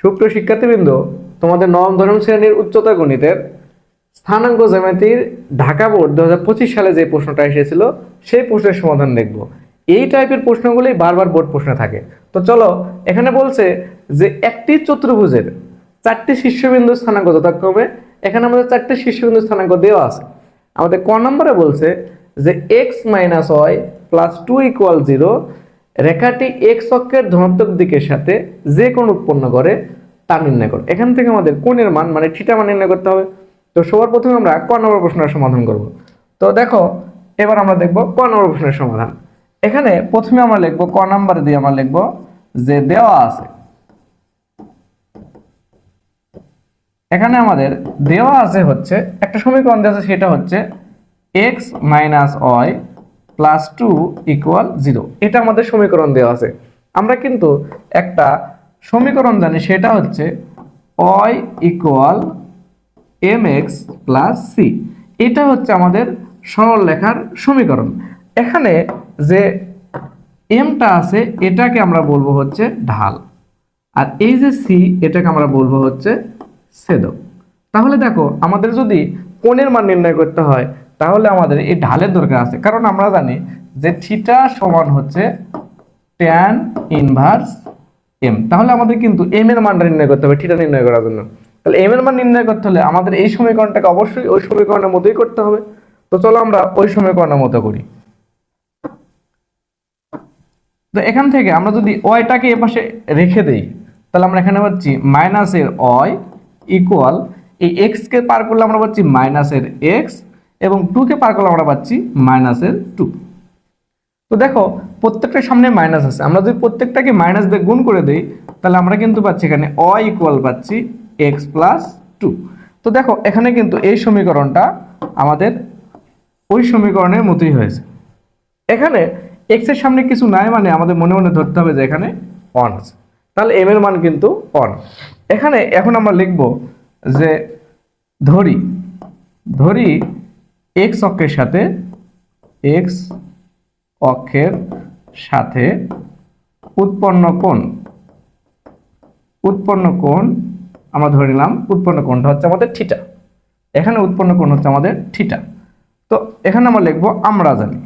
সুপ্রিয় শিক্ষার্থীবৃন্দ, তোমাদের নবম, দশম শ্রেণির উচ্চতা গণিতের স্থানাঙ্ক জ্যামিতির ঢাকা বোর্ড দুহাজার পঁচিশ সালে যে প্রশ্নটা এসেছিল, সেই প্রশ্নের সমাধান দেখব। এই টাইপের প্রশ্নগুলি বারবার বোর্ড প্রশ্নে থাকে। তো চলো, এখানে বলছে যে একটি চতুর্ভুজের চারটি শীর্ষবিন্দু স্থানাঙ্ক যথাক্রমে, এখানে আমাদের চারটি শীর্ষবিন্দু স্থানাঙ্ক দেওয়া আছে। আমাদের ক নম্বরে বলছে যে x minus y plus two equal zero রেখাটি এক্স অক্ষের ধনাত্মক দিকের সাথে যে কোণ উৎপন্ন করে তা নির্ণয় করো। এখান থেকে আমাদের কোণের মান মানে থিটা মান নির্ণয় করতে হবে। তো সবার প্রথমে আমরা ক নম্বর প্রশ্নের সমাধান করব। তো দেখো, এবার আমরা দেখব ক নম্বর প্রশ্নের সমাধান। এখানে প্রথমে আমরা লিখব ক নাম্বার দিয়ে আমরা লিখব যে দেওয়া আছে। এখানে আমাদের দেওয়া আছে হচ্ছে, একটা সমীকরণ দেওয়া আছে, সেটা হচ্ছে x minus y plus two equal zero এটা আমাদের সমীকরণ দেওয়া আছে। আমরা কিন্তু একটা সমীকরণ জানি, সেটা হচ্ছে y equal m x plus c এটা হচ্ছে আমাদের সরল লেখার সমীকরণ। এখানে যে এমটা আছে, এটাকে আমরা বলব হচ্ছে ঢাল। আর এই যে সি এটাকে আমরা বলব হচ্ছে ছেদক। তাহলে দেখো, আমাদের যদি কোণের মান নির্ণয় করতে হয় তাহলে আমাদের এই ঢালের দরকার আছে। কারণ আমরা জানি যে থিটা সমান হচ্ছে ট্যান ইনভার্স এম তাহলে আমাদের কিন্তু এম এর মানটা নির্ণয় করতে হবে, থিটা নির্ণয় করার জন্য। তাহলে এম এর মান নির্ণয় করতে হলে আমাদের এই সমীকরণটাকে অবশ্যই ওই সমীকরণের মতোই করতে হবে। তো চলো আমরা ওই সমীকরণের মতো করি। তো এখান থেকে আমরা যদি ওয়াইটাকে এ পাশে রেখে দেই, তাহলে আমরা এখানে পাচ্ছি মাইনাসের ওয়াই ইকুয়াল এই এক্স কে পার করলে আমরা পাচ্ছি মাইনাসের এক্স এবং টুকে পার করলে আমরা পাচ্ছি মাইনাসের টু তো দেখো, প্রত্যেকটার সামনে মাইনাস আছে। আমরা যদি প্রত্যেকটাকে মাইনাস দিয়ে গুণ করে দিই, তাহলে আমরা কিন্তু পাচ্ছি এখানে অ ইকুয়াল পাচ্ছি এক্স প্লাস টু তো দেখো, এখানে কিন্তু এই সমীকরণটা আমাদের ওই সমীকরণের মতোই হয়েছে। এখানে এক্সের সামনে কিছু নাই মানে আমাদের মনে মনে ধরতে হবে যে এখানে অন আছে। তাহলে এম এর মান কিন্তু অন এখানে এখন আমরা লিখব যে, ধরি ধরি এক্স অক্ষের সাথে এক্স অক্ষের সাথে উৎপন্ন কোণ। উৎপন্ন কোণ, আমরা ধরে নিলাম উৎপন্ন কোণটা হচ্ছে আমাদের থিটা। এখানে উৎপন্ন কোণ হচ্ছে আমাদের থিটা। তো এখানে আমরা লিখব আমরা জানি।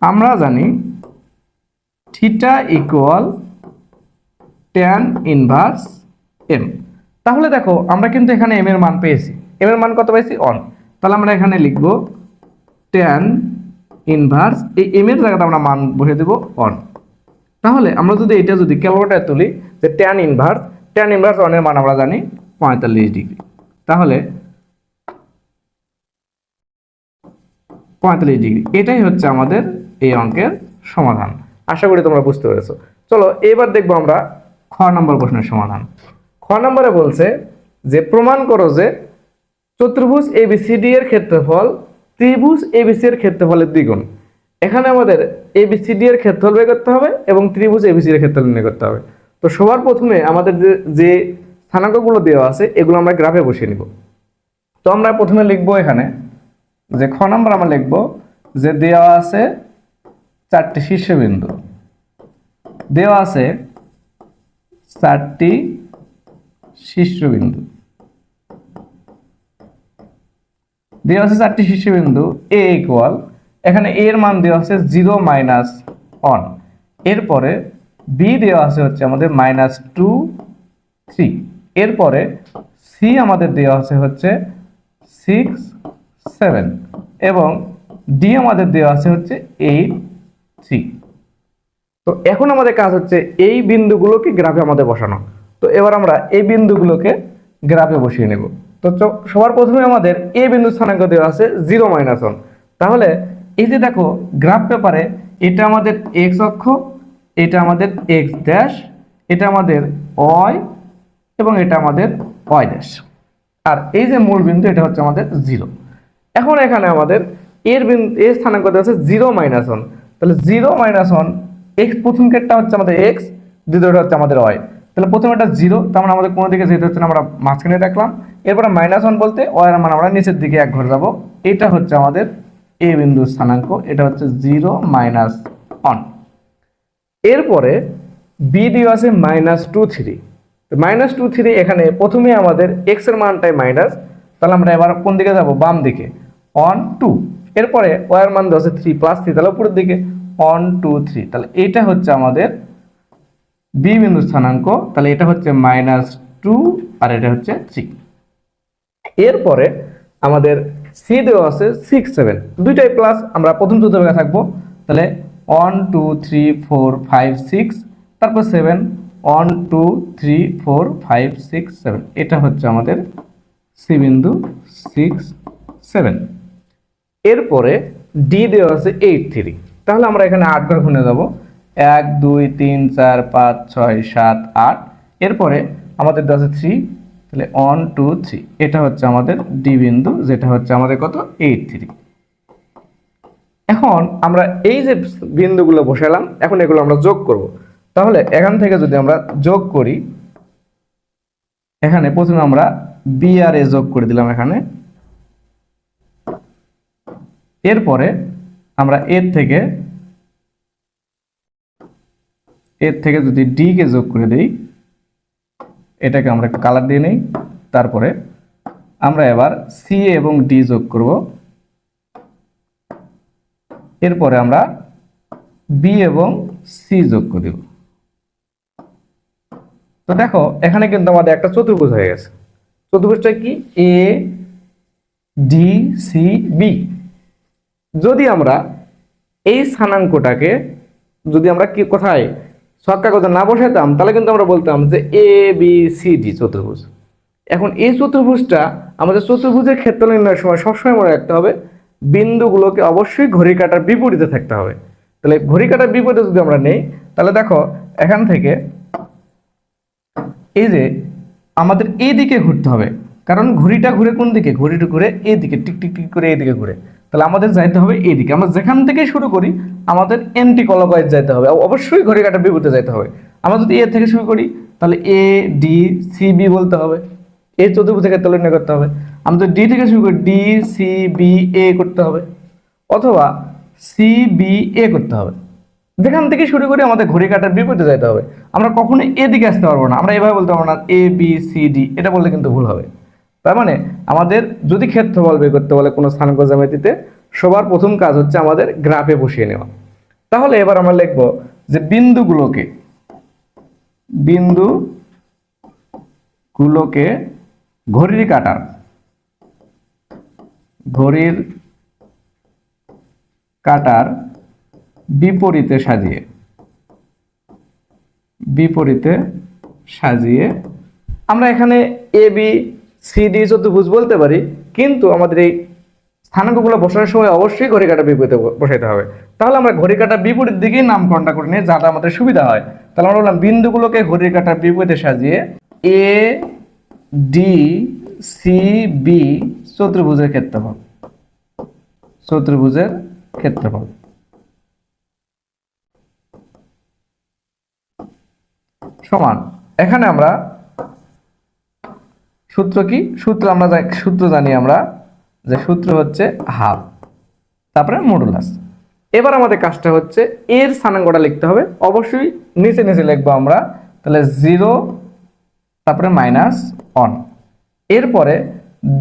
আমরা জানি theta equal tan inverse m তাহলে দেখো, আমরা কিন্তু এখানে এম এর মান পেয়েছি। এম এর মান কত পেয়েছি অন তাহলে আমরা এখানে লিখব ট্যান ইনভার্স এই এম এর জায়গাতে আমরা মান বসিয়ে দেব অন তাহলে আমরা যদি এটা যদি ক্যালকুলেটার তুলি, যে ট্যান ইনভার্স ট্যান ইনভার্স অনের মান আমরা জানি পঁয়তাল্লিশ ডিগ্রি। তাহলে পঁয়তাল্লিশ ডিগ্রি, এটাই হচ্ছে আমাদের এই অঙ্কের সমাধান। আশা করি তোমরা বুঝতে পেরেছ। চলো, এবার দেখব আমরা খ নম্বর প্রশ্নের সমাধান। খ নম্বরে বলছে যে, প্রমাণ করো যে চতুর্ভুজ এবিসিডি এর ক্ষেত্রফল, ত্রিভুজ এবিসি এর ক্ষেত্রফলের দ্বিগুণ। এখানে আমাদের এবিসিডি এর ক্ষেত্রফল বের করতে হবে এবং ত্রিভুজ এবিসি এর ক্ষেত্রফল নির্ণয় করতে হবে। তো সবার প্রথমে আমাদের যে যে স্থানাঙ্কগুলো দেওয়া আছে, এগুলো আমরা গ্রাফে বসিয়ে নিব। তো আমরা প্রথমে লিখব এখানে যে খ নম্বর আমরা লিখব যে দেওয়া আছে চারটি শীর্ষবিন্দু। দেওয়া আছে চারটি শীর্ষবিন্দু। দেওয়া আছে চারটি শীর্ষবিন্দু এ ইকুয়াল এখানে এর মান দেওয়া আছে জিরো মাইনাস ওয়ান এরপরে বি দেওয়া আছে হচ্ছে আমাদের মাইনাস টু থ্রি এরপরে সি আমাদের দেওয়া আছে হচ্ছে সিক্স সেভেন এবং ডি আমাদের দেওয়া আছে হচ্ছে এইট থ্রি তো এখন আমাদের কাজ হচ্ছে এই বিন্দুগুলোকে গ্রাফে আমাদের বসানো। তো এবার আমরা এই বিন্দুগুলোকে গ্রাফে বসিয়ে নেব। তো সবার প্রথমে আমাদের এ বিন্দু স্থানাঙ্ক দেওয়া আছে জিরো মাইনাস ওয়ান। তাহলে এই যে দেখো, গ্রাফ পেপারে এটা আমাদের এক্স অক্ষ, এটা আমাদের এক্স ড্যাশ এটা আমাদের অয় এবং এটা আমাদের অয় ড্যাশ আর এই যে মূল বিন্দু, এটা হচ্ছে আমাদের জিরো। এখন এখানে আমাদের এর বিন্দু এর স্থানাঙ্ক দেওয়া আছে জিরো মাইনাস ওয়ান। তাহলে জিরো মাইনাস ওয়ান এক্স প্রথম ক্ষেত্রটা হচ্ছে আমাদের এক্স দ্বিতীয়টা হচ্ছে আমাদের অয় তাহলে প্রথমে এটা জিরো, তার মানে আমাদের কোনো দিকে যেতে হচ্ছে না, আমরা মাঝখানে রাখলাম এরপরে মাইনাস ওয়ান বলতে ওয়াই মানে আমরা নিচের দিকে এক ঘর যাব। এটা হচ্ছে আমাদের এ বিন্দু স্থানাঙ্ক, এটা হচ্ছে জিরো মাইনাস ওয়ান এরপরে বি দেওয়া আছে minus two three minus two three এখানে প্রথমে আমাদের এক্সের মানটাই মাইনাস তাহলে আমরা এবার কোন দিকে যাব? বাম দিকে। ওয়ান টু এরপরে ওয়াই এর মান দেওয়া আছে থ্রি প্লাস থ্রি তাহলে উপরের দিকে। ওয়ান টু থ্রি তাহলে এটা হচ্ছে আমাদের বি বিন্দু স্থানাঙ্ক, তাহলে এটা হচ্ছে মাইনাস টু আর এটা হচ্ছে থ্রি এরপরে আমাদের সি দেওয়া আছে সিক্স সেভেন দুইটাই প্লাস আমরা প্রথম চতুর্ভাগে থাকব। তাহলে one two three four five six তারপর seven one two three four five six seven এটা হচ্ছে আমাদের সি বিন্দু সিক্স সেভেন এরপরে ডি দেওয়া আছে এইট থ্রি তাহলে আমরা এখানে আট ঘর গুণে যাব। এক, দুই, তিন, চার, পাঁচ, ছয়, সাত, আট। এরপরে আমাদের দেওয়া আছে থ্রি তাহলে ওয়ান টু থ্রি এটা হচ্ছে আমাদের ডি বিন্দু, যেটা হচ্ছে আমাদের কত? এইট থ্রি এখন আমরা এই যে বিন্দুগুলো বসালাম, এখন এগুলো আমরা যোগ করব। তাহলে এখান থেকে যদি আমরা যোগ করি, এখানে প্রথমে আমরা বি আর এ যোগ করে দিলাম এখানে। এরপরে আমরা এর থেকে এর থেকে যদি ডি কে যোগ করে দেই এটাকে আমরা একটু কালার দিয়ে নেই। তারপরে আমরা এবার সি এবং ডি যোগ করব। এরপরে আমরা বি এবং সি যোগ করে দেব। তো দেখো, এখানে কিন্তু আমাদের একটা চতুর্ভুজ হয়ে গেছে। চতুর্ভুজটা কি? এ ডি সি বি যদি আমরা এই স্থানাঙ্কটাকে যদি আমরা কি কোথায়? ছক্কা কথা না বসাতাম তাহলে কিন্তু আমরা বলতাম যে এ বি সি ডি চতুর্ভুজ। এখন এই চতুর্ভুজটা আমাদের চতুর্ভুজের ক্ষেত্র নির্ণয়ের সময় সবসময় মনে রাখতে হবে, বিন্দুগুলোকে অবশ্যই ঘড়ি কাটার বিপরীতে থাকতে হবে। তাহলে ঘড়ি কাটার বিপরীতে যদি আমরা নেই, তাহলে দেখো এখান থেকে এই যে আমাদের এই দিকে ঘুরতে হবে, কারণ ঘড়িটা ঘুরে কোন দিকে? ঘড়িটা ঘুরে এই দিকে টিক টিক টিক করে এই দিকে ঘুরে। তাহলে আমাদের যাইতে হবে এদিকে। আমরা যেখান থেকে শুরু করি, আমাদের এন্টি ক্লকওয়াইজ যাইতে হবে। অবশ্যই ঘড়ি কাটার বিপরীতে যাইতে হবে। আমরা যদি এ থেকে শুরু করি, তাহলে এ ডি সি বি বলতে হবে। এই চতুর্ভুজের ক্ষেত্রে নির্ণয় করতে হবে। আমরা যদি ডি থেকে শুরু করি ডি সি বি এ করতে হবে। অথবা সি বি এ করতে হবে। যেখান থেকে শুরু করে, আমাদের ঘড়ি কাটার বিপরীতে যেতে হবে। আমরা কখনো এদিকে আসতে পারব না। আমরা এভাবে বলতে পারব না এ বি সি ডি এটা বললে কিন্তু ভুল হবে। তার মানে আমাদের যদি ক্ষেত্রফল বের করতে বলে কোনো স্থানাঙ্ক জ্যামিতিতে সবার প্রথম কাজ হচ্ছে আমাদের গ্রাফে বসিয়ে নেওয়া। তাহলে এবার আমরা লিখব যে বিন্দুগুলোকে বিন্দু গুলোকে ঘড়ির কাটার ঘড়ির কাটার বিপরীতে সাজিয়ে বিপরীতে সাজিয়ে আমরা এখানে এ, বি সি ডি চতুর্ভুজ বলতে পারি, কিন্তু আমাদের এই স্থানাঙ্কগুলো বসানোর সময় অবশ্যই ঘড়ি কাটা বিপরীতে বসাইতে হবে। তাহলে আমরা ঘড়ি কাটার বিপরীত দিকেই নামকরণটা করে নিই যাতে আমাদের সুবিধা হয়। তাহলে আমরা বললাম বিন্দুগুলোকে ঘড়ির কাটার বিপরীতে সাজিয়ে এ ডি সি বি চতুর্ভুজের ক্ষেত্রফল। চতুর্ভুজের ক্ষেত্রফল। সমান। এখানে আমরা সূত্র কি? সূত্র আমরা সূত্র জানি আমরা যে সূত্র হচ্ছে হাফ, তারপরে মডুলাস এবার আমাদের কাজটা হচ্ছে এর স্থানাঙ্কটা লিখতে হবে। অবশ্যই নিচে নিচে লিখব আমরা। তাহলে জিরো তারপরে মাইনাস ওয়ান এরপরে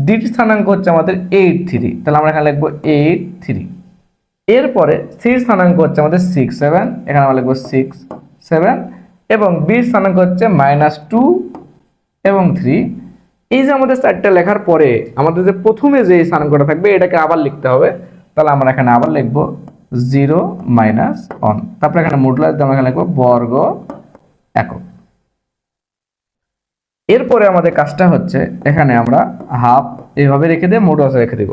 দ্বিতীয় স্থানাঙ্ক হচ্ছে আমাদের এইট থ্রি তাহলে আমরা এখানে লিখব এইট থ্রি এরপরে সির স্থানাঙ্ক হচ্ছে আমাদের সিক্স সেভেন এখানে আমরা লিখব সিক্স সেভেন এবং বির স্থানাঙ্ক হচ্ছে মাইনাস টু এবং থ্রি এই যে আমাদের চারটা লেখার পরে আমাদের যে প্রথমে যে স্থানাঙ্কটা থাকবে, এটাকে আবার লিখতে হবে। তাহলে আমরা এখানে আবার লিখব জিরো মাইনাস ওয়ান। তারপরে এখানে মডুলার আমরা এখানে লিখব বর্গ একক। এরপরে আমাদের কাজটা হচ্ছে, এখানে আমরা হাফ এইভাবে রেখে দিয়ে মডুলাসে রেখে দিব।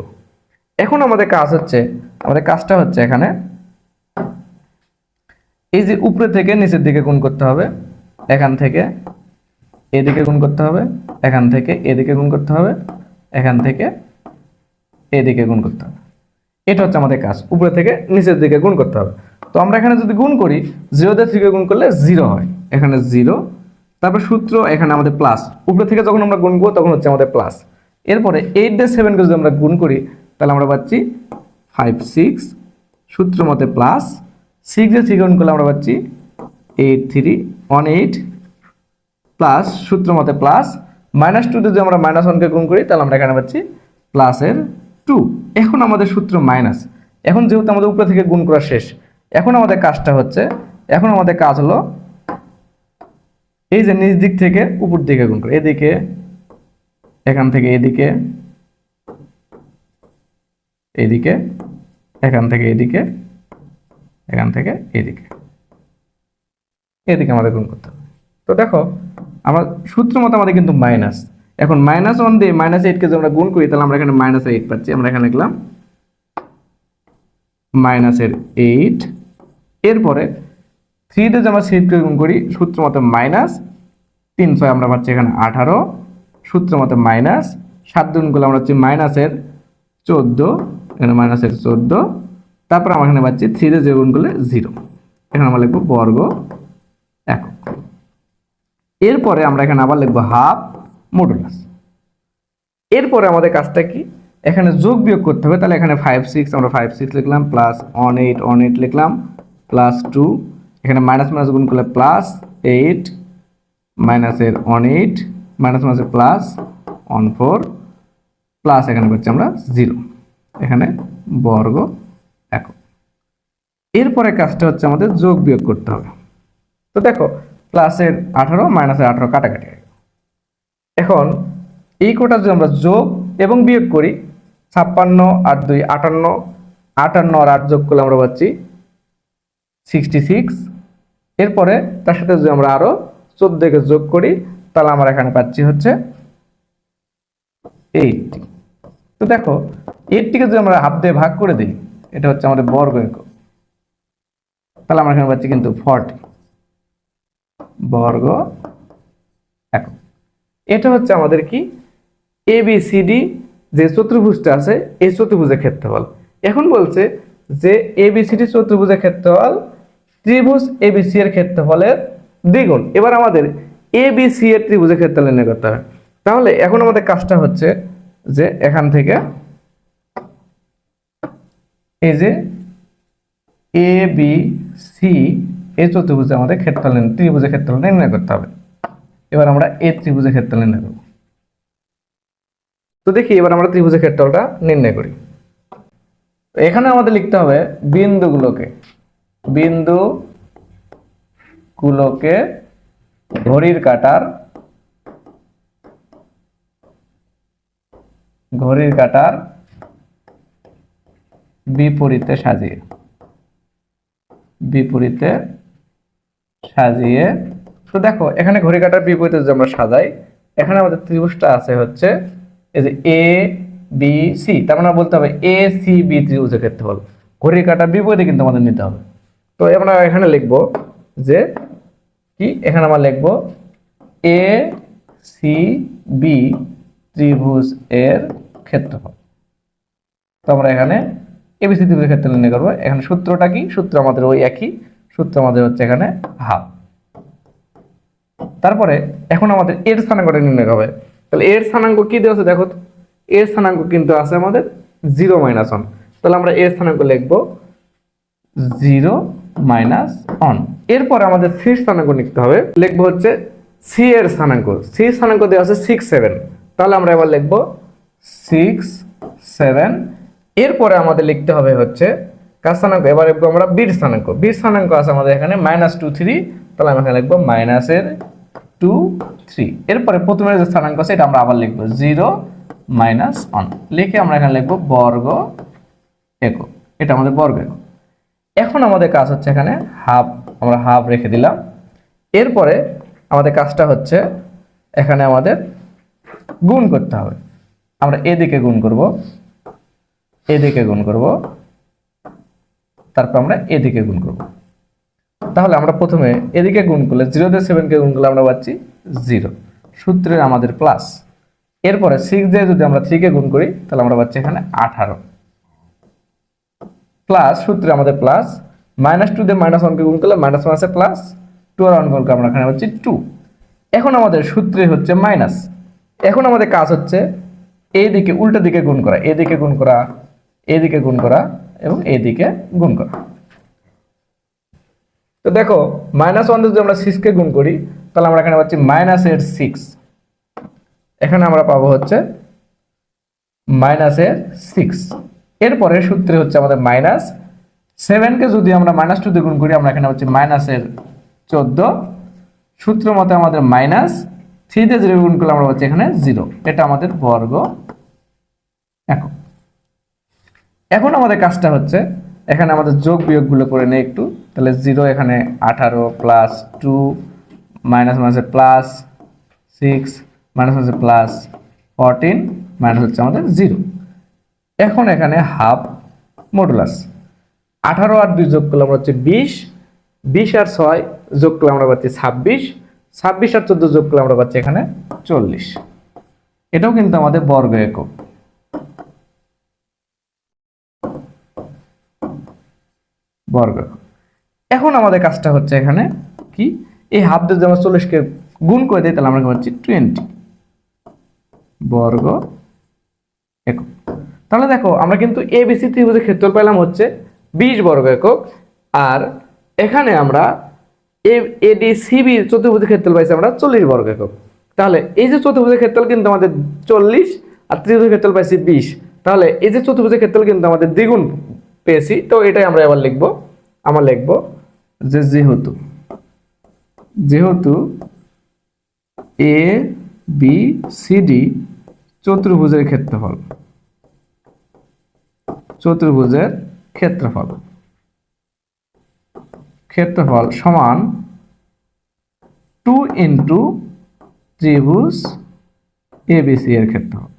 এখন আমাদের কাজ হচ্ছে, আমাদের কাজটা হচ্ছে এখানে এই যে উপরে থেকে নিচের দিকে গুণ করতে হবে। এখান থেকে এদিকে গুণ করতে হবে, এখান থেকে এদিকে গুণ করতে হবে, এখান থেকে এদিকে গুণ করতে হবে। এটা হচ্ছে আমাদের কাজ, উপরে থেকে নিচের দিকে গুণ করতে হবে। তো আমরা এখানে যদি গুণ করি জিরো দিয়ে থ্রিকে গুণ করলে জিরো হয়। এখানে জিরো তারপর সূত্র এখানে আমাদের প্লাস উপরে থেকে যখন আমরা গুণ করব, তখন হচ্ছে আমাদের প্লাস এরপরে এইট দিয়ে সেভেনকে যদি আমরা গুণ করি, তাহলে আমরা পাচ্ছি ফাইভ সিক্স সূত্র মতে প্লাস সিক্স দিয়ে থ্রি গুণ করলে আমরা পাচ্ছি eight three one eight plus সূত্র মতে প্লাস মাইনাস টু যদি আমরা মাইনাস ওয়ানকে গুণ করি, তাহলে আমরা এখানে পাচ্ছি প্লাসের টু এখন আমাদের সূত্র মাইনাস এখন যেহেতু আমাদের উপরে থেকে গুণ করা শেষ, এখন আমাদের কাজটা হচ্ছে, এখন আমাদের কাজ হলো এই যে নিচ দিক থেকে উপর দিকে গুণ করে। এদিকে, এখান থেকে এদিকে এদিকে, এখান থেকে এদিকে, এখান থেকে এদিকে। এদিকে আমাদের গুণ করতে হবে। তো দেখো আমার সূত্র মতো আমাদের কিন্তু মাইনাস এখন মাইনাস ওয়ান দিয়ে মাইনাস এইটকে যদি আমরা গুণ করি, তাহলে আমরা এখানে মাইনাস এইট পাচ্ছি। আমরা এখানে লিখলাম মাইনাসের এইট এরপরে থ্রি দিয়ে যদি আমরা সিটকে গুণ করি, সূত্র মতো মাইনাস তিন ছয় আমরা পাচ্ছি এখানে আঠারো। সূত্র মতো মাইনাস সাত করলে আমরা হচ্ছে মাইনাসের চোদ্দ। এখানে মাইনাসের চোদ্দ। তারপর আমরা এখানে পাচ্ছি থ্রি দিয়ে যে গুণ করলে জিরো এখানে আমরা লিখব বর্গ এরপরে আমরা এখানে আবার লিখব হাফ মডুলাস এরপরে আমাদের কাজটা কি? এখানে যোগ বিয়োগ করতে হবে, তাহলে এখানে ফাইভ সিক্স আমরা ফাইভ সিক্স লিখলাম plus one eight one eight লিখলাম প্লাস টু এখানে মাইনাস মাইনাস গুণ করলে প্লাস এইট মাইনাসের ওয়ান এইট মাইনাস মাইনাসের প্লাস ওয়ান ফোর প্লাস এখানে করছি আমরা জিরো এখানে বর্গ একক। এরপরে কাজটা হচ্ছে আমাদের যোগ বিয়োগ করতে হবে। তো দেখো প্লাসের আঠারো মাইনাসের আঠারো কাটাকাটি। এখন, এই কোটা যদি আমরা যোগ এবং বিয়োগ করি, ছাপ্পান্ন আর দুই আটান্ন আটান্ন আর আট যোগ করলে আমরা পাচ্ছি সিক্সটি সিক্স এরপরে তার সাথে যদি আমরা আরও চোদ্দকে যোগ করি, তাহলে আমরা এখানে পাচ্ছি হচ্ছে এইটটি তো দেখো এইটটিকে যদি আমরা হাফ দিয়ে ভাগ করে দিই, এটা হচ্ছে আমাদের বর্গ একক। তাহলে আমরা এখানে পাচ্ছি কিন্তু ফর্টি বর্গ একক। এটা হচ্ছে আমাদের কি? এ বি সি ডি যে চতুর্ভুজটা আছে, এই চতুর্ভুজের ক্ষেত্রফল। এখন বলছে যে এ বি সি ডি চতুর্ভুজের ক্ষেত্রফল ত্রিভুজ এ বি সি এর ক্ষেত্রফলের দ্বিগুণ। এবার আমাদের এ বি সি এর ত্রিভুজের ক্ষেত্রফল নির্ণয় করতে হবে। তাহলে এখন আমাদের কাজটা হচ্ছে যে এখান থেকে এই যে এ বি সি এই চতুর্ভুজে আমাদের ক্ষেত্রফল ত্রিভুজের ক্ষেত্রফল নির্ণয় করতে হবে। এবার আমরা এ ত্রিভুজের ক্ষেত্রফল নির্ণয় করব। তো দেখি এবার আমরা ত্রিভুজের ক্ষেত্রফলটা নির্ণয় করি। এখানে আমাদের লিখতে হবে বিন্দুগুলোকে বিন্দু গুলোকে ঘড়ির কাটার ঘড়ির কাটার বিপরীতে সাজিয়ে, বিপরীতে সাজিয়ে, তো দেখো, এখানে ঘড়ি কাটার বিপরীতে যদি আমরা সাজাই, এখানে আমাদের ত্রিভুজটা আছে হচ্ছে এই যে এ বি সি তার মানে বলতে হবে এ সি বি ত্রিভুজের ক্ষেত্রফল। ঘড়ির কাটার বিপরীতে কিন্তু আমাদের নিতে হবে। তো আমরা এখানে লিখব যে কি? এখানে আমরা লিখব এ সি বি ত্রিভুজ এর ক্ষেত্রফল। তো আমরা এখানে এবিসি ত্রিভুজের ক্ষেত্রে নির্ণয় করব। এখানে সূত্রটা কি? সূত্র আমাদের ওই একই। সূত্র আমাদের হচ্ছে এখানে হাফ। তারপরে এখন আমাদের এর স্থানাঙ্কটা নির্ণয় হবে। তাহলে এর স্থানাঙ্ক কি দেওয়া আছে? দেখো, এর স্থানাঙ্ক কিন্তু আছে আমাদের জিরো মাইনাস ওয়ান। তাহলে আমরা এর স্থানাঙ্ক লিখব জিরো মাইনাস ওয়ান। এরপরে আমাদের সি স্থানাঙ্ক লিখতে হবে। লিখব হচ্ছে সি এর স্থানাঙ্ক। সি স্থানাঙ্ক দেওয়া আছে সিক্স সেভেন তাহলে আমরা এবার লিখব সিক্স সেভেন এরপরে আমাদের লিখতে হবে হচ্ছে কার স্থানাঙ্ক? এবার লিখব আমরা বির স্থানাঙ্ক। বির স্থানাঙ্ক আছে আমাদের এখানে মাইনাস টু থ্রি তাহলে আমরা এখানে লিখব মাইনাসের টু থ্রি এরপরে প্রথমে যে স্থানাঙ্ক আছে, এটা আমরা আবার লিখব জিরো মাইনাস ওয়ান লিখে আমরা এখানে লিখব বর্গ একক। এটা আমাদের বর্গ একক। এখন আমাদের কাজ হচ্ছে এখানে হাফ আমরা হাফ রেখে দিলাম। এরপরে আমাদের কাজটা হচ্ছে এখানে আমাদের গুণ করতে হবে। আমরা এদিকে গুণ করব, এদিকে গুণ করব। তারপর আমরা এদিকে গুণ করব। তাহলে আমরা প্রথমে এদিকে গুণ করলে জিরো দিয়ে সেভেনকে গুণ করলে আমরা পাচ্ছি জিরো সূত্রের আমাদের প্লাস এরপরে সিক্স দিয়ে যদি আমরা থ্রিকে গুণ করি, তাহলে আমরা পাচ্ছি এখানে আঠারো। প্লাস সূত্রে আমাদের প্লাস মাইনাস টু দিয়ে মাইনাস ওয়ানকে গুণ করলে মাইনাস ওয়ান আছে প্লাস টু আর ওয়ান গুণ আমরা এখানে হচ্ছে টু এখন আমাদের সূত্রে হচ্ছে মাইনাস এখন আমাদের কাজ হচ্ছে এই দিকে উল্টো দিকে গুণ করা, এদিকে গুণ করা, এদিকে গুণ করা। এবং এদিকে গুণ করা। তো দেখো মাইনাস ওয়ান যদি আমরা সিক্সকে গুণ করি, তাহলে আমরা এখানে পাচ্ছি মাইনাস এর সিক্স এখানে আমরা পাবো হচ্ছে মাইনাসের সিক্স এরপরে সূত্রে হচ্ছে আমাদের মাইনাস সেভেনকে যদি আমরা মাইনাস টু দিয়ে গুণ করি, আমরা এখানে হচ্ছে মাইনাসের চোদ্দ। সূত্র মতে আমাদের মাইনাস থ্রিতে জিরো গুণ করলে আমরা হচ্ছে এখানে জিরো এটা আমাদের বর্গ একক। এখন আমাদের কাজটা হচ্ছে, এখানে আমাদের যোগ বিয়োগগুলো করে নেই একটু, তাহলে জিরো এখানে আঠারো প্লাস টু মাইনাস মাইনাসে প্লাস সিক্স মাইনাস মাইনাসে প্লাস ফরটিন মাইনাস হচ্ছে আমাদের জিরো এখন এখানে হাফ মডুলাস আঠারো আর দুই যোগ করলে আমরা হচ্ছে বিশ বিশ আর ছয় যোগ করলে আমরা পাচ্ছি ছাব্বিশ ছাব্বিশ আর চোদ্দ যোগ করলে আমরা পাচ্ছি এখানে চল্লিশ। এটাও কিন্তু আমাদের বর্গ একক। বর্গ। এখন আমাদের কাজটা হচ্ছে এখানে কি? এই হাফ দিয়ে যদি আমরা চল্লিশকে গুণ করে দিই, তাহলে আমরা পাচ্ছি? টোয়েন্টি বর্গ একক। তাহলে দেখো, আমরা কিন্তু এ বিসি ত্রিভুজের ক্ষেত্রফল পেলাম হচ্ছে বিশ বর্গ একক, আর এখানে আমরা এ এডি সিবি চতুর্ভুজের ক্ষেত্রফল পাইছি আমরা চল্লিশ বর্গ একক। তাহলে এই যে চতুর্ভুজের ক্ষেত্রফল কিন্তু আমাদের চল্লিশ, আর ত্রিভুজের ক্ষেত্রফল পাইছি বিশ। তাহলে এই যে চতুর্ভুজের ক্ষেত্রফল কিন্তু আমাদের দ্বিগুণ পেয়েছি। তো এটাই আমরা এবার লিখব, আমরা লিখব যে যেহেতু যেহেতু এ বি সি ডি চতুর্ভুজের ক্ষেত্রফল চতুর্ভুজের ক্ষেত্রফল ক্ষেত্রফল সমান টু ইন্টু ত্রিভুজ এবিসি এর ক্ষেত্রফল।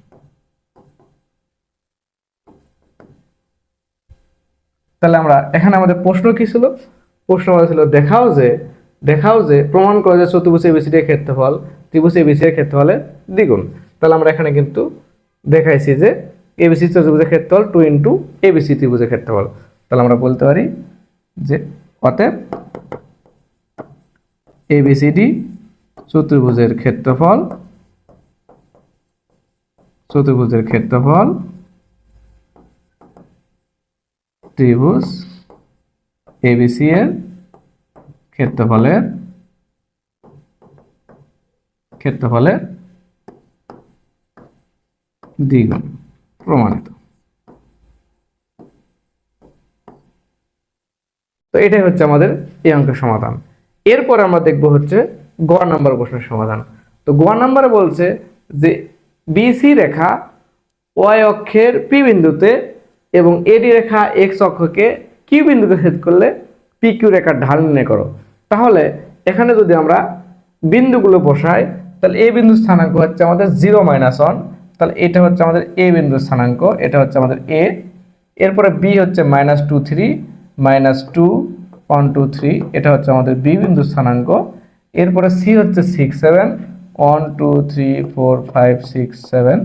তাহলে আমরা, এখানে আমাদের প্রশ্ন কি ছিল? প্রশ্ন আমাদের ছিল, দেখাও যে দেখাও যে প্রমাণ করে যে চতুর্ভুজ এবিসি এর ক্ষেত্রফল, ত্রিভুজ এবিসি এর ক্ষেত্রফলের দ্বিগুণ। তাহলে আমরা এখানে কিন্তু দেখাইছি যে এবিসি চতুর্ভুজের ক্ষেত্রফল টু ইন্টু এবিসি ত্রিভুজের ক্ষেত্রফল। তাহলে আমরা বলতে পারি যে অতএব এবিসিডি চতুর্ভুজের ক্ষেত্রফল চতুর্ভুজের ক্ষেত্রফল ত্রিভুজ, এবিসি এর ক্ষেত্রফলের ক্ষেত্রফলের দ্বিগুণ প্রমাণিত। তো এটাই হচ্ছে আমাদের এই অঙ্কের সমাধান। এরপর আমরা দেখব হচ্ছে গ নাম্বার প্রশ্নের সমাধান। তো গ নাম্বারে বলছে যে বিসি রেখা ওয়াই অক্ষের পি বিন্দুতে এবং এডি রেখা এক্স অক্ষকে কিউ বিন্দুকে ছেদ করলে পি কিউ রেখার ঢাল নির্ণয় করো। তাহলে এখানে যদি আমরা বিন্দুগুলো বসাই, তাহলে এ বিন্দু স্থানাঙ্ক হচ্ছে আমাদের জিরো মাইনাস ওয়ান। তাহলে এটা হচ্ছে আমাদের এ বিন্দু স্থানাঙ্ক, এটা হচ্ছে আমাদের এ। এরপরে বি হচ্ছে minus two three, minus two one two three, এটা হচ্ছে আমাদের বি বিন্দু স্থানাঙ্ক। এরপরে সি হচ্ছে six seven, one two three four five six seven.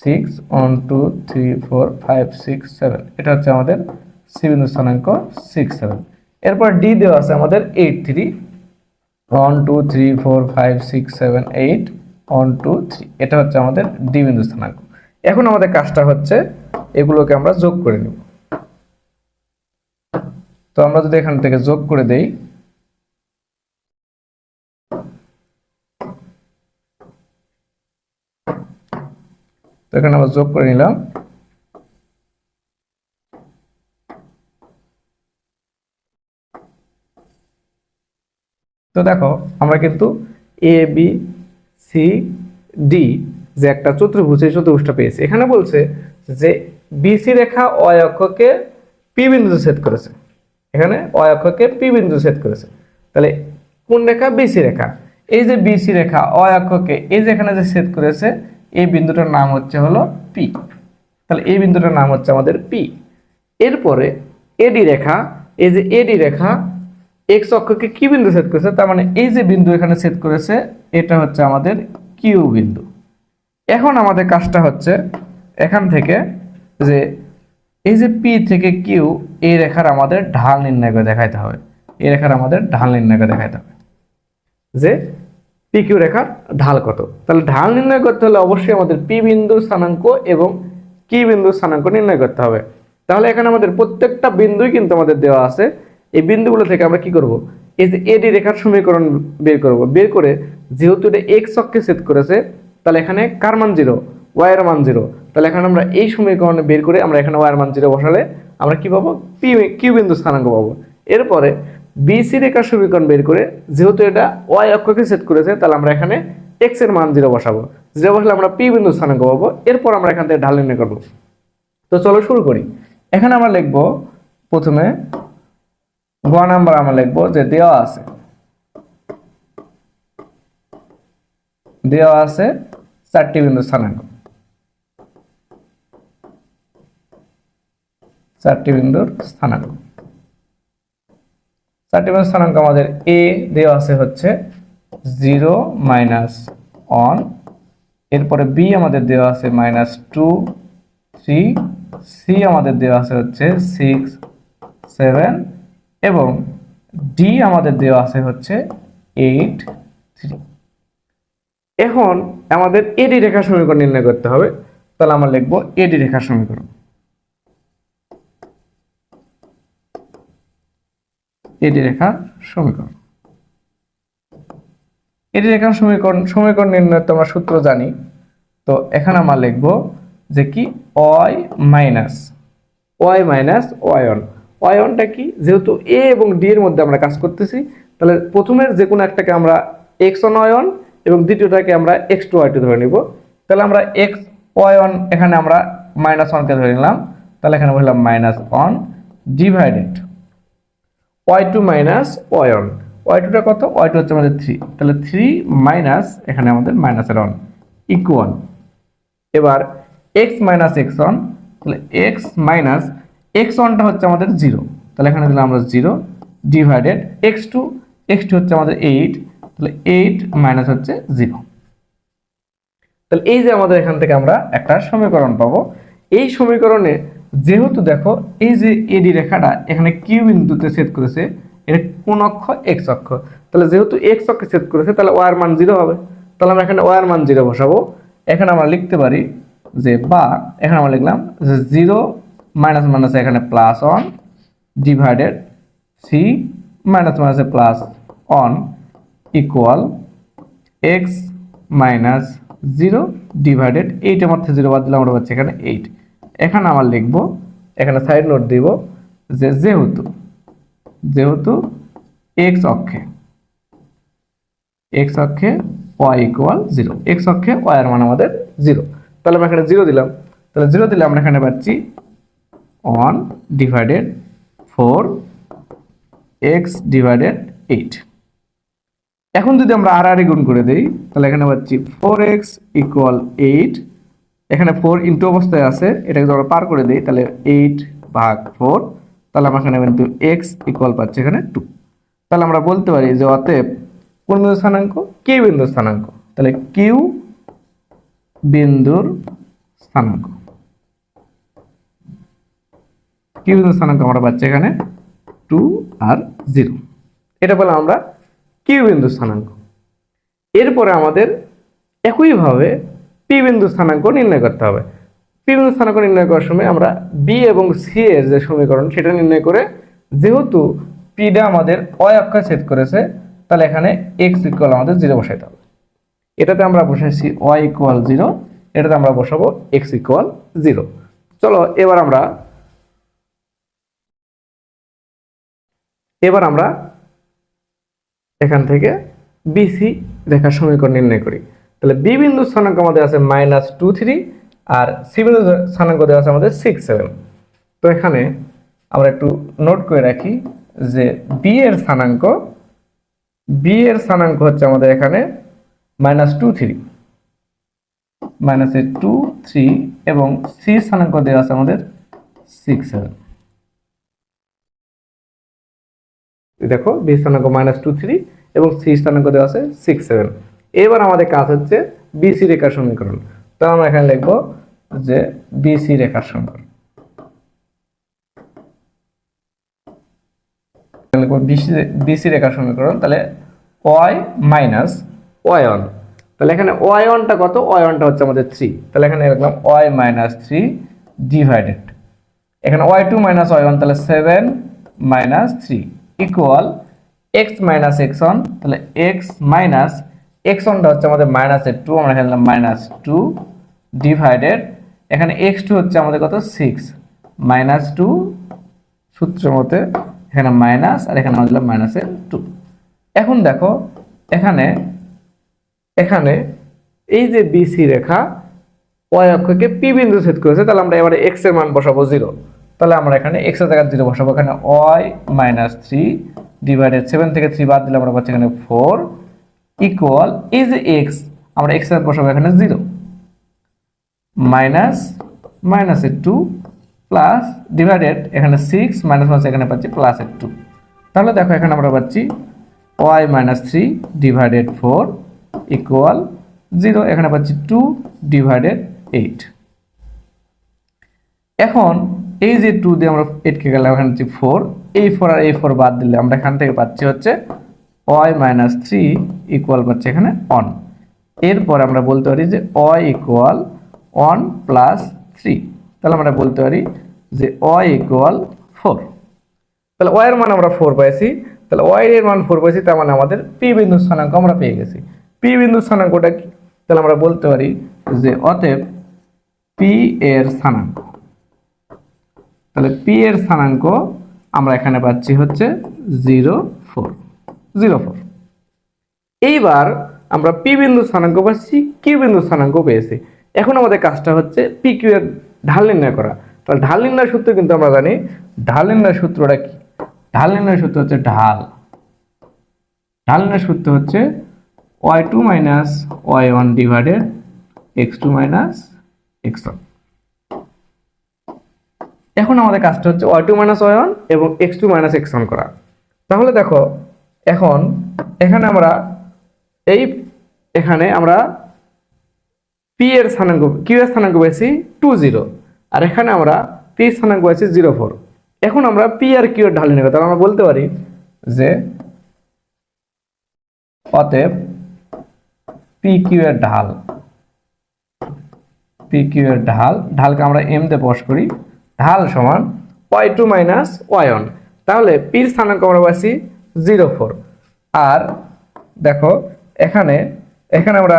Six one two three four five six seven এটা হচ্ছে আমাদের সি বিন্দু স্থানাঙ্ক সিক্স সেভেন এরপর ডি দেওয়া আছে আমাদের eight three one two three four five six seven eight one two three এটা হচ্ছে আমাদের ডি বিন্দু স্থানাঙ্ক। এখন আমাদের কাজটা হচ্ছে এগুলোকে আমরা যোগ করে নেব। তো আমরা যদি এখান থেকে যোগ করে দেই তো এখানে আমরা যোগ করে নিলাম। তো দেখো, আমরা কিন্তু এ বি সি ডি যে একটা চতুর্ভুজ এই চতুর্ভুজটা পেয়েছি। এখানে বলছে যে বিসি রেখা অয় অক্ষকে পি বিন্দুতে ছেদ করেছে। এখানে অয় অক্ষকে পি বিন্দু ছেদ করেছে। তাহলে কোন রেখা? বিসি রেখা। এই যে বিসি রেখা অয় এই যে এখানে যে ছেদ করেছে এই বিন্দুটার নাম হচ্ছে হলো পি তাহলে এই বিন্দুটার নাম হচ্ছে আমাদের পি এরপরে এডি রেখা, এই যে এডি রেখা এক্স অক্ষকে কি বিন্দু সেট করেছে? তার মানে এই যে বিন্দু এখানে সেট করেছে, এটা হচ্ছে আমাদের কিউ বিন্দু। এখন আমাদের কাজটা হচ্ছে এখান থেকে যে এই যে পি থেকে কিউ এই রেখার আমাদের ঢাল নির্ণয় করে দেখাইতে হবে। এই রেখার আমাদের ঢাল নির্ণয় করে দেখাইতে হবে। যে পি কিউ রেখার ঢাল কত? তাহলে ঢাল নির্ণয় করতে হলে অবশ্যই আমাদের পি বিন্দু স্থানাঙ্ক এবং কি বিন্দু স্থানাঙ্ক নির্ণয় করতে হবে। তাহলে এখানে আমাদের প্রত্যেকটা বিন্দুই কিন্তু আমাদের দেওয়া আছে। এই বিন্দুগুলো থেকে আমরা কি করব? এই যে এডি রেখার সমীকরণ বের করব। বের করে যেহেতু এটা এক্স অক্ষে সেট করেছে, তাহলে এখানে কার মান জিরো ওয়াই এর মান জিরো তাহলে এখানে আমরা এই সমীকরণ বের করে আমরা এখানে ওয়াই এর মান জিরো বসালে আমরা কি পাবো? পি কিউ বিন্দু স্থানাঙ্ক পাবো। এরপরে বিসি রেখার সমীকরণ বের করে, যেহেতু এটা ওয়াই অক্ষকে সেট করেছে, তাহলে আমরা এখানে এক্সের মান জিরো বসাবো। জিরো বসলে আমরা পি বিন্দু স্থানাঙ্ক পাবো। এরপর আমরা এখান থেকে ঢাল নির্ণয় করব। তো চলো শুরু করি। এখানে আমরা লিখব প্রথমে গ নাম্বার আমরা লিখব যে দেওয়া আছে। দেওয়া আছে চারটি বিন্দু স্থানাঙ্ক। চারটি বিন্দুর স্থানাঙ্ক। চারটি বিন্দুর স্থানাঙ্ক আমাদের এ দেওয়া আছে হচ্ছে জিরো মাইনাস ওয়ান। এরপরে বি আমাদের দেওয়া আছে মাইনাস টু, থ্রি সি আমাদের দেওয়া আছে হচ্ছে সিক্স, সেভেন এবং ডি আমাদের দেওয়া আছে হচ্ছে এইট, থ্রি। এখন আমাদের এডি রেখার সমীকরণ নির্ণয় করতে হবে। তাহলে আমরা লিখব এডি রেখার সমীকরণ। এডি রেখার সমীকরণ। এডি রেখার সমীকরণ সমীকরণ নির্ণয়ের তো আমরা সূত্র জানি। তো এখানে আমরা লিখব যে কি? Y minus y minus y ওয়ানটা কি? যেহেতু এ এবং ডি এর মধ্যে আমরা কাজ করতেছি, তাহলে প্রথমের যে কোনো একটাকে আমরা এক্স ওয়ান এবং দ্বিতীয়টাকে আমরা এক্স টু ওয়াই টু ধরে নিব। তাহলে আমরা এক্স ওয়ান এখানে আমরা মাইনাস ওয়ানকে ধরে নিলাম। তাহলে এখানে বললাম minus one divided y two minus y one y টুটা কত? ওয়াই টু হচ্ছে আমাদের থ্রি তাহলে থ্রি মাইনাস এখানে আমাদের মাইনাসের ওয়ান ইকুয়াল এবার এক্স মাইনাস এক্স ওয়ান তাহলে এক্স মাইনাস এক্স ওয়ানটা হচ্ছে আমাদের জিরো তাহলে এখানে দিলাম আমরা zero divided x two x two হচ্ছে আমাদের এইট তাহলে এইট মাইনাস হচ্ছে জিরো তাহলে এই যে আমাদের এখান থেকে আমরা একটা সমীকরণ পাবো। এই সমীকরণে যেহেতু দেখো, এই যে এডি রেখাটা, এখানে কিউ বিন্দুতে সেট করেছে এটা কোন অক্ষ এক্স অক্ষ। তাহলে যেহেতু এক্স অক্ষে সেট করেছে, তাহলে ওয়ার মান জিরো হবে। তাহলে আমরা এখানে ওয়ার মান জিরো বসাবো। এখানে আমরা লিখতে পারি যে, বা, এখানে আমরা লিখলাম যে জিরো মাইনাস মাইনাস এখানে plus one divided c minus মাইনাসে plus one equal x minus zero divided এইটের মধ্যে জিরো বাদ দিলে আমরা পাচ্ছি এখানে এইট এখানে আমার লিখব, এখানে সাইড নোট দিব যে যেহেতু যেহেতু এক্স অক্ষে এক্স অক্ষে ওয়াই ইকুয়াল জিরো এক্স অক্ষে ওয়াই এর মান আমাদের জিরো তাহলে আমরা এখানে জিরো দিলাম। তাহলে জিরো দিলে আমরা এখানে পাচ্ছি one divided four x divided eight এখন যদি আমরা আর আর গুণ করে দিই, তাহলে এখানে পাচ্ছি ফোর এক্স ইকুয়াল এইট এখানে ফোর ইন্টু অবস্থায় আছে, এটাকে যদি আমরা পার করে দিই, তাহলে এইট ভাগ ফোর তাহলে আমরা এখানে কিন্তু এক্স ইকুয়াল পাচ্ছি এখানে টু তাহলে আমরা বলতে পারি যে অতএব কোন বিন্দু স্থানাঙ্ক? কিউ বিন্দু স্থানাঙ্ক। তাহলে কিউ বিন্দুর স্থানাঙ্ক। কিউ বিন্দুর স্থানাঙ্ক আমরা পাচ্ছি এখানে টু আর জিরো এটা বলে আমরা কিউ বিন্দু স্থানাঙ্ক। এরপরে আমাদের একইভাবে পি বিন্দু স্থানাঙ্ক নির্ণয় করতে হবে। পি বিন্দু স্থানাঙ্ক নির্ণয় করার সময় আমরা বি এবং সি এর যে সমীকরণ, সেটা নির্ণয় করে যেহেতু পিটা আমাদের অয় অক্ষয় ছেদ করেছে, তাহলে এখানে এক্স ইকুয়াল আমাদের জিরো বসাইতে হবে। এটাতে আমরা বসাইছি ওয়াই ইকুয়াল জিরো এটাতে আমরা বসাবো এক্স ইকুয়াল জিরো চলো, এবার আমরা এবার আমরা এখান থেকে বিসি রেখার সমীকরণ নির্ণয় করি। তাহলে বি বিন্দু স্থানাঙ্ক আমাদের আছে মাইনাস টু থ্রি আর সি বিন্দু স্থানাঙ্ক দেওয়া আছে আমাদের সিক্স সেভেন তো এখানে আমরা একটু নোট করে রাখি যে বি এর স্থানাঙ্ক বি এর স্থানাঙ্ক হচ্ছে আমাদের এখানে মাইনাস টু থ্রি মাইনাস এর টু থ্রি এবং সি স্থানাঙ্ক দেওয়া আছে আমাদের সিক্স সেভেন দেখো বি স্থানাঙ্ক মাইনাস টু থ্রি এবং সি স্থানাঙ্ক দেওয়া আছে সিক্স সেভেন এবার আমাদের কাজ হচ্ছে বিসি রেখার সমীকরণ। তো আমরা এখানে লিখব যে বিসি রেখার সমীকরণ। লিখব বিসি রেখার সমীকরণ, তাহলে ওয়াই মাইনাস ওয়াই ওয়ান তাহলে এখানে ওয়াই ওয়ানটা কত? ওয়াই ওয়ানটা হচ্ছে আমাদের থ্রি তাহলে এখানে লিখলাম ওয়াই মাইনাস থ্রি ডিভাইডেড এখানে y two minus y one তাহলে seven minus three equal x minus x one তাহলে এক্স মাইনাস এক্স ওয়ানটা হচ্ছে আমাদের মাইনাসের টু আমরা এখানে মাইনাস টু ডিভাইডেড এখানে এক্স টু হচ্ছে আমাদের কত? সিক্স মাইনাস টু সূত্র মতে এখানে মাইনাস আর এখানে আমরা দিলাম মাইনাসের টু এখন দেখো, এখানে এখানে এই যে বিসি রেখা ওয়াই অক্ষকে পি বিন্দু ছেদ করেছে, তাহলে আমরা এবারে এক্সের মান বসাবো জিরো তাহলে আমরা এখানে এক্সের জায়গায় জিরো বসাবো। এখানে y minus three divided seven থেকে থ্রি বাদ দিলে আমরা পাচ্ছি এখানে ফোর ইকুয়াল এই যে এক্স আমরা এক্সের বসাবো এখানে জিরো মাইনাস মাইনাসের টু প্লাস ডিভাইডেড এখানে সিক্স মাইনাস মাইনাস এখানে পাচ্ছি প্লাসের টু তাহলে দেখো এখানে আমরা পাচ্ছি y minus three divided four equal zero এখানে পাচ্ছি টু ডিভাইডেড এইট এখন এই যে টু দিয়ে আমরা এইটকে গেলাম, এখানে হচ্ছে ফোর এই ফোর আর এই ফোর বাদ দিলে আমরা এখান থেকে পাচ্ছি হচ্ছে ওয়াই মাইনাস থ্রি ইকুয়াল পাচ্ছি এখানে অন এরপর আমরা বলতে পারি যে y equal one plus three তাহলে আমরা বলতে পারি যে ওয়াই ইকুয়াল ফোর তাহলে এর মান আমরা ফোর পাইছি। তাহলে এর মান ফোর পাইছি, তার মানে আমাদের পি বিন্দু স্থানাঙ্ক আমরা পেয়ে গেছি। পি বিন্দু স্থানাঙ্কটা কি? তাহলে আমরা বলতে পারি যে অতএব পি এর স্থানাঙ্ক। তাহলে পি এর স্থানাঙ্ক আমরা এখানে পাচ্ছি হচ্ছে জিরো জিরো ফোর। এইবার আমরা পি বিন্দু স্থানাঙ্ক পাচ্ছি কিউ বিন্দু স্থানাঙ্ক পেয়েছি? এখন আমাদের কাজটা হচ্ছে পি কিউ এর ঢাল নির্ণয় করা। তাহলে ঢাল নির্ণয় সূত্র কিন্তু আমরা জানি, ঢাল নির্ণয় সূত্রটা কি? ঢাল নির্ণয় সূত্র হচ্ছে ঢাল। ঢাল নির্ণয় সূত্র হচ্ছে y two minus y one divided x two minus x one. এখন আমাদের কাজটা হচ্ছে y two minus y one এবং x two minus x one করা। তাহলে দেখো এখন এখানে আমরা এই এখানে আমরা পি এর স্থানাঙ্ক কিউ এর স্থানাঙ্ক পেয়েছি টু জিরো আর এখানে আমরা পি স্থানাঙ্ক পেয়েছি জিরো ফোর এখন আমরা পি আর কিউ এর ঢাল নেব, তাহলে আমরা বলতে পারি যে অতএব পি কিউ এর ঢাল পি কিউ এর ঢাল, ঢালকে আমরা এম তে বস করি, ঢাল সমান y two minus y one তাহলে পির স্থানাঙ্ক আমরা পাচ্ছি জিরো ফোর। আর দেখো, এখানে এখানে আমরা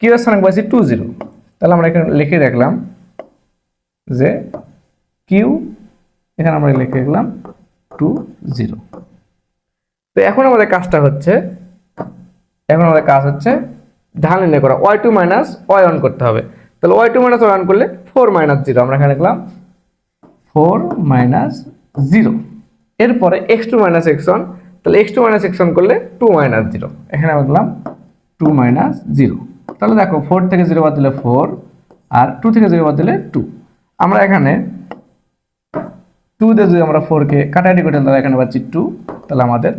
কিউ স্থানাঙ্ক পাচ্ছি টু জিরো। তাহলে আমরা এখানে লিখে রাখলাম যে কিউ, এখানে আমরা লিখে রাখলাম টু জিরো। তো এখন আমাদের কাজটা হচ্ছে, এখন আমাদের কাজ হচ্ছে ঢাল নির্ণয় করা। Y two minus y one করতে হবে। তাহলে y two minus y one করলে ফোর মাইনাস জিরো আমরা এখানে লিখলাম ফোর মাইনাস জিরো এরপরে x two minus x one তাহলে x two minus x one করলে টু মাইনাস জিরো এখানে আমরা দিলাম টু মাইনাস জিরো তাহলে দেখো ফোর থেকে জিরো বাদ দিলে ফোর আর টু থেকে জিরো বাদ দিলে টু আমরা এখানে টু দিয়ে যদি আমরা ফোরকে কাটাকাটি করি তাহলে এখানে পাচ্ছি টু তাহলে আমাদের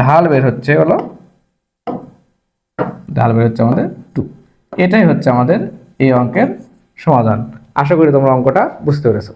ঢাল বের হচ্ছে হলো, ঢাল বের হচ্ছে আমাদের টু এটাই হচ্ছে আমাদের এই অঙ্কের সমাধান। আশা করি তোমরা অঙ্কটা বুঝতে পেরেছ।